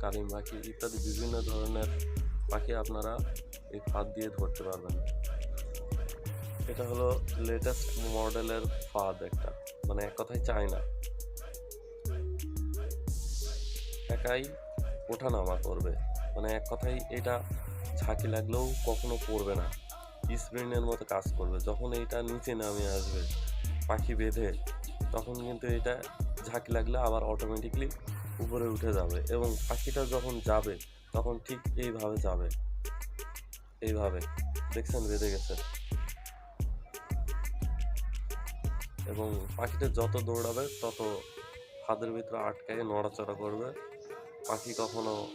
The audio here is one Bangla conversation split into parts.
কালিম পাখি ইত্যাদি বিভিন্ন ধরনের পাখি আপনারা এই ফাঁদ দিয়ে ধরতে পারবেন। এটা হলো লেটেস্ট মডেলের ফাঁদ একটা। মানে এক কথায় চায়না একাই ওঠানামা করবে। মানে এক কথায় এটা ঝাঁকি লাগলেও কখনো পড়বে না। স্প্রিনের মতো কাজ করবে। যখন এইটা নিচে নামে আসবে, পাখি বেঁধে, তখন কিন্তু এটা ঝাঁকি লাগলে আবার অটোমেটিকলি উপরে উঠে যাবে এবং পাখিটা যখন যাবে, তখন ঠিক এইভাবে যাবে। এইভাবে। দেখছেন, বেঁধে গেছে। এবং পাখিটা যত দৌড়াবে, তত ফাঁদের ভিতরে আটকায় নড়াচড়া করবে। পাখি কখনো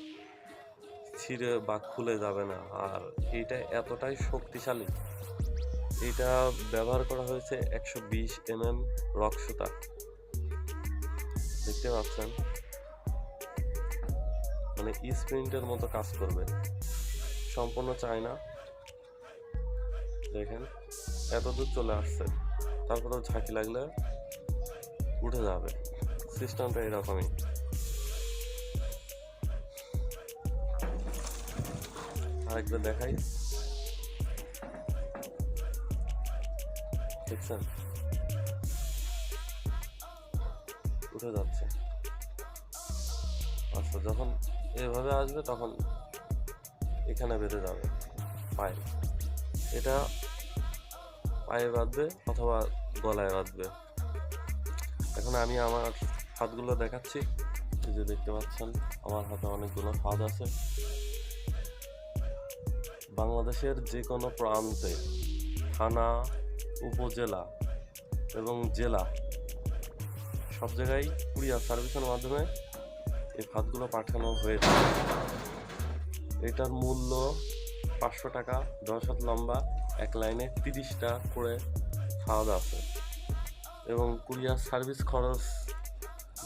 ছিঁড়ে বা খুলে যাবে না। আর এইটা এতটাই শক্তিশালী। এটা ব্যবহার করা হয়েছে একশো বিশ এম এম রক সুতা দেখতে পাচ্ছেন? মানে স্প্রিন্টের মতো কাজ করবে। সম্পূর্ণ চায়না। দেখেন, এত দূর চলে আসছে। তারপরেও ঝাঁকি লাগলে উঠে যাবে। সিস্টেমটা এরকমই। আরেকবার দেখাই। দেখছেন? উঠে যাচ্ছে। আচ্ছা যখন এভাবে আসবে তখন এখানে বেঁধে যাবে। পায়ে। এটা পায়ে বাঁধবে অথবা গলায় বাঁধবে। এখন আমি আমার হাতগুলো দেখাচ্ছি। যে দেখতে পাচ্ছেন, আমার হাতে অনেকগুলো হাত আছে। বাংলাদেশের যে কোনো প্রান্তে, থানা, উপজেলা এবং জেলা সব জায়গায় কুরিয়ার সার্ভিসের মাধ্যমে এই ভাতগুলো পাঠানো হয়েছে। এটার মূল্য পাঁচশো টাকা দশ হাত লম্বা, এক লাইনে তিরিশটা করে খাওয়া আছে। এবং কুরিয়ার সার্ভিস খরচ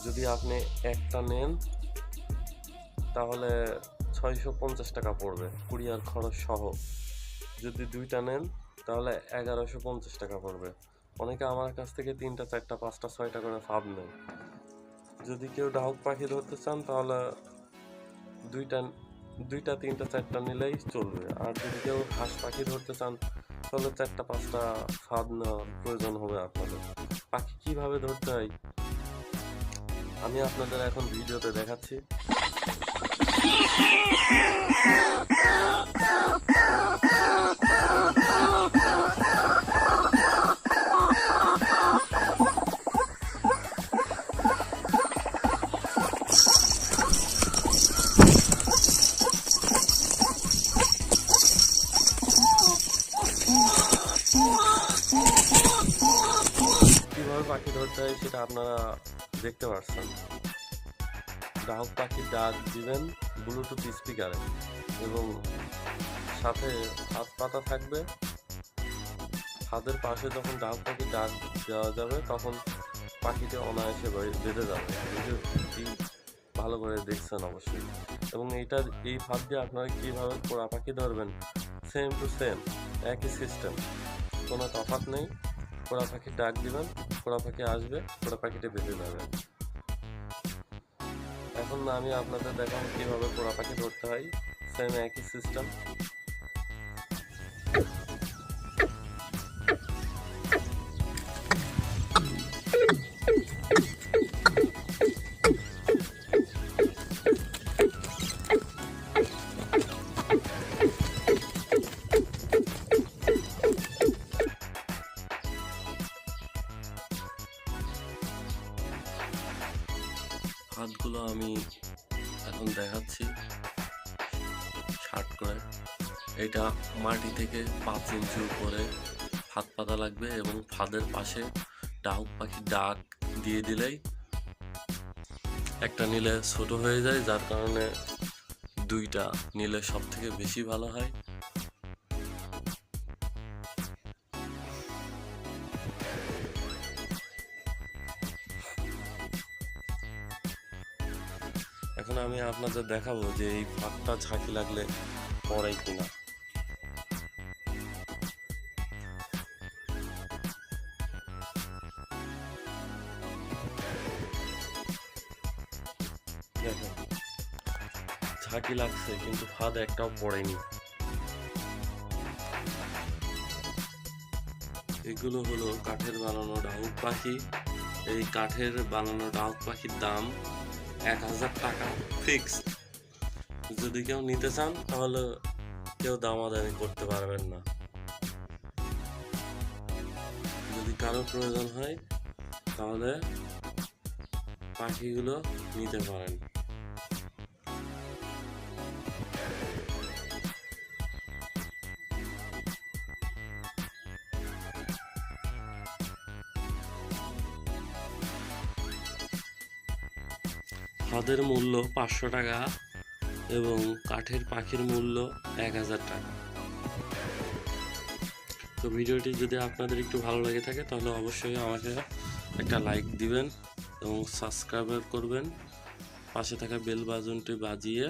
যদি আপনি একটা নেন, তাহলে ছয়শো পঞ্চাশ টাকা পড়বে কুরিয়ার খরচ সহ। যদি দুইটা নেন, তাহলে এগারোশো পঞ্চাশ টাকা পড়বে। অনেকে আমার কাছ থেকে তিনটা, চারটা, পাঁচটা, ছয়টা করে ফাব নেন যদি কেউ ডাহুক পাখি ধরতে চান, তাহলে দুইটা দুইটা, তিনটা, চারটা নিলেই চলবে। আর যদি কেউ হাঁস পাখি ধরতে চান, তাহলে চারটা, পাঁচটা ফাঁদ নেওয়ার প্রয়োজন হবে আপনাদের। পাখি কীভাবে ধরতে হয়, আমি আপনাদের এখন ভিডিওতে দেখাচ্ছি। পাখি হয় সেটা আপনারা দেখতে পাচ্ছেন গ্রাহক পাখির ডাক দিবেন ব্লুটুথ স্পিকারে এবং সাথে হাত পাতা থাকবে। হাতের পাশে যখন ডাক পাখি ডাক দেওয়া যাবে, তখন পাখিটা অনায়াসে বেঁধে যাবে। ভালো করে দেখছেন অবশ্যই। এবং এইটা, এই ফাঁদ দিয়ে আপনারা কীভাবে পোড়া পাখি ধরবেন? সেম টু সেম একই সিস্টেম কোনো তফাৎ নেই। পোড়া পাখি ডাক দিবেন, কড়া পাখি আসবে পোড়া পাখিটি বেঁধে যাবে এখন আমি আপনাদের দেখাবো কীভাবে কড়া পাখি ধরতে হয়। সেম একই সিস্টেম হাতগুলো আমি এখন দেখাচ্ছি। শার্ট করে। এটা মাটি থেকে পাঁচ ইঞ্চি উপরে হাত পাতা লাগবে এবং ফাঁদের পাশে ডাহুক পাখি ডাক দিয়ে দিলেই একটা নিলে ছোট হয়ে যায়, যার কারণে দুইটা নিলে সব থেকে বেশি ভালো হয়। এখন আমি আপনাদের দেখাবো যে এই ফাঁকটা ঝাঁকি লাগলে পড়ে কিনা। ফাঁকি লাগছে, কিন্তু ফাঁদ একটাও পড়েনি। এগুলো হলো কাঠের বানানো ডাউক পাখি। এই কাঠের বানানো ডাউক পাখির দাম এক হাজার টাকা ফিক্সড যদি কেউ নিতে চান, তাহলে কেউ দামাদামি করতে পারবেন না। যদি কারও প্রয়োজন হয়, তাহলে পাখিগুলো নিতে পারেন। ফাদের মূল্য পাঁচশো টাকা এবং কাঠের পাখির মূল্য এক হাজার টাকা। তো ভিডিওটি যদি আপনাদের একটু ভালো লেগে থাকে, তাহলে অবশ্যই আমাকে একটা লাইক দিবেন এবং সাবস্ক্রাইব করবেন। পাশে থাকা বেল বাজনটি বাজিয়ে